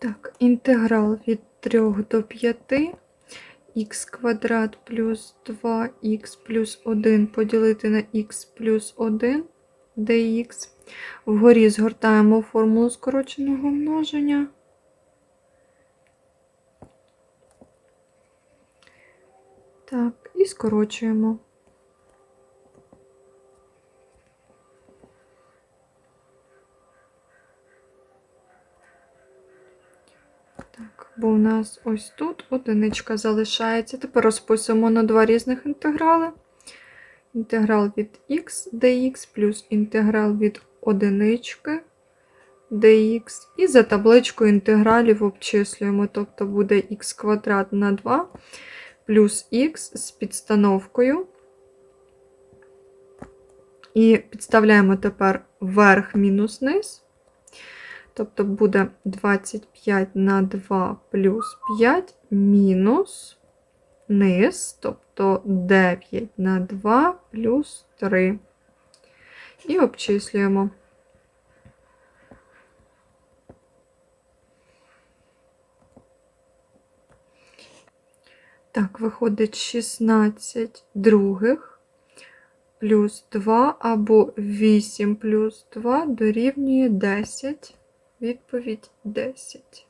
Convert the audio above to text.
Так, інтеграл від 3 до 5 х квадрат плюс 2х плюс 1 поділити на х плюс 1 dx. Вгорі згортаємо формулу скороченого множення. Так, і скорочуємо. Так, бо у нас ось тут одиничка залишається. Тепер розписуємо на два різних інтеграли. Інтеграл від х dx плюс інтеграл від одинички dx. І за табличкою інтегралів обчислюємо. Тобто буде х квадрат на 2 плюс х з підстановкою. І підставляємо тепер верх мінус низ. Тобто буде 25 на 2 плюс 5 мінус низ, тобто 9 на 2 плюс 3. І обчислюємо. Так, виходить 16 других плюс 2 або 8 плюс 2 дорівнює 10. Відповідь 10.